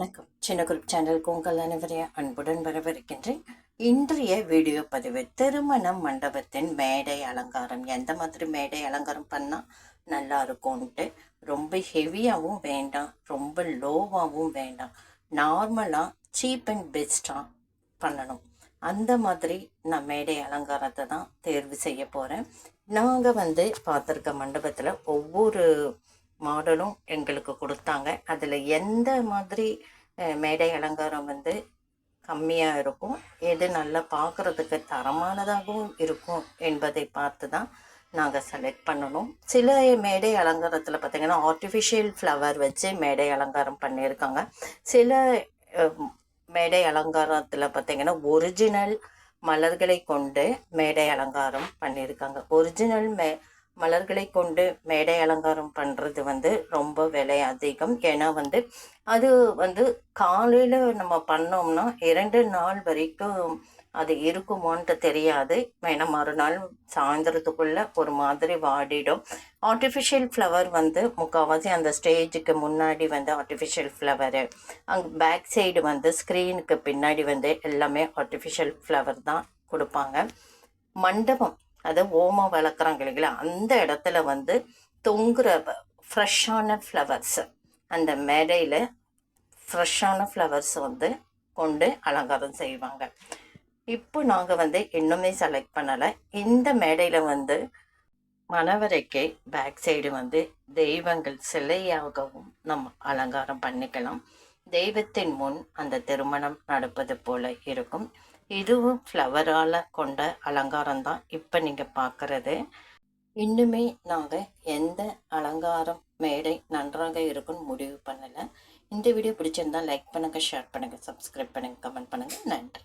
வணக்கம். சின்ன குரூப் சேனலுக்கு உங்கள் அனைவரையும் அன்புடன் வரவிருக்கின்றேன் இன்றைய வீடியோ பதிவு திருமணம் மண்டபத்தின் மேடை அலங்காரம். எந்த மாதிரி மேடை அலங்காரம் பண்ணால் நல்லா இருக்கும்ன்ட்டு ரொம்ப ஹெவியாகவும் வேண்டாம். ரொம்ப லோவாகவும் வேண்டாம். நார்மலாக சீப் அண்ட் பெஸ்ட்டாக பண்ணணும். அந்த மாதிரி நான் மேடை அலங்காரத்தை தான் தேர்வு செய்ய போகிறேன் நாங்கள் வந்து பார்த்துருக்க மண்டபத்தில் ஒவ்வொரு மாடலும் எங்களுக்கு கொடுத்தாங்க. அதில் எந்த மாதிரி மேடை அலங்காரம் வந்து கம்மியாக இருக்கும். எது நல்லா பார்க்குறதுக்கு தரமானதாகவும் இருக்கும் என்பதை பார்த்து தான் நாங்கள் செலக்ட் பண்ணணும். சில மேடை அலங்காரத்தில் பார்த்தீங்கன்னா ஆர்டிஃபிஷியல் ஃப்ளவர் வச்சு மேடை அலங்காரம் பண்ணியிருக்காங்க. சில மேடை அலங்காரத்தில் பார்த்திங்கன்னா ஒரிஜினல் மலர்களை கொண்டு மேடை அலங்காரம் பண்ணியிருக்காங்க. ஒரிஜினல் மே மலர்களை கொண்டு மேடை அலங்காரம் பண்ணுறது வந்து ரொம்ப விலை அதிகம். ஏன்னா வந்து அது வந்து காலையில் நம்ம பண்ணோம்னா இரண்டு நாள் வரைக்கும் அது இருக்குமோன்ட்டு தெரியாது. வேணா மறுநாள் சாயந்தரத்துக்குள்ள ஒரு மாதிரி வாடிடும். ஆர்டிஃபிஷியல் ஃப்ளவர் வந்து முக்கால்வாசி அந்த ஸ்டேஜுக்கு முன்னாடி வந்து ஆர்டிஃபிஷியல் ஃப்ளவரு அங்கே பேக் சைடு வந்து ஸ்க்ரீனுக்கு பின்னாடி வந்து எல்லாமே ஆர்டிஃபிஷியல் ஃப்ளவர் தான் கொடுப்பாங்க. மண்டபம் அதை ஓமம் வளர்க்குறாங்க இல்லைங்களா? அந்த இடத்துல வந்து தொங்குற ஃப்ரெஷ்ஷான ஃப்ளவர்ஸு அந்த மேடையில் ஃப்ரெஷ்ஷான ஃப்ளவர்ஸ் வந்து கொண்டு அலங்காரம் செய்வாங்க. இப்போ நாங்கள் வந்து இன்னுமே செலக்ட் பண்ணலை. இந்த மேடையில் வந்து மணவரைக்கு பேக் சைடு வந்து தெய்வங்கள் சிலையாகவும் நம்ம அலங்காரம் பண்ணிக்கலாம். தெய்வத்தின் முன் அந்த திருமணம் நடப்பது போல இருக்கும். இதுவும் ஃப்ளவரால் கொண்ட அலங்காரம் தான் இப்போ நீங்கள் பார்க்குறது இன்னுமே நாங்கள் எந்த அலங்காரம் மேடை நன்றாக இருக்குன்னு முடிவு பண்ணலை. இந்த வீடியோ பிடிச்சிருந்தா லைக் பண்ணுங்கள் ஷேர் பண்ணுங்கள் சப்ஸ்கிரைப் பண்ணுங்கள் கமெண்ட் பண்ணுங்கள் நன்றி.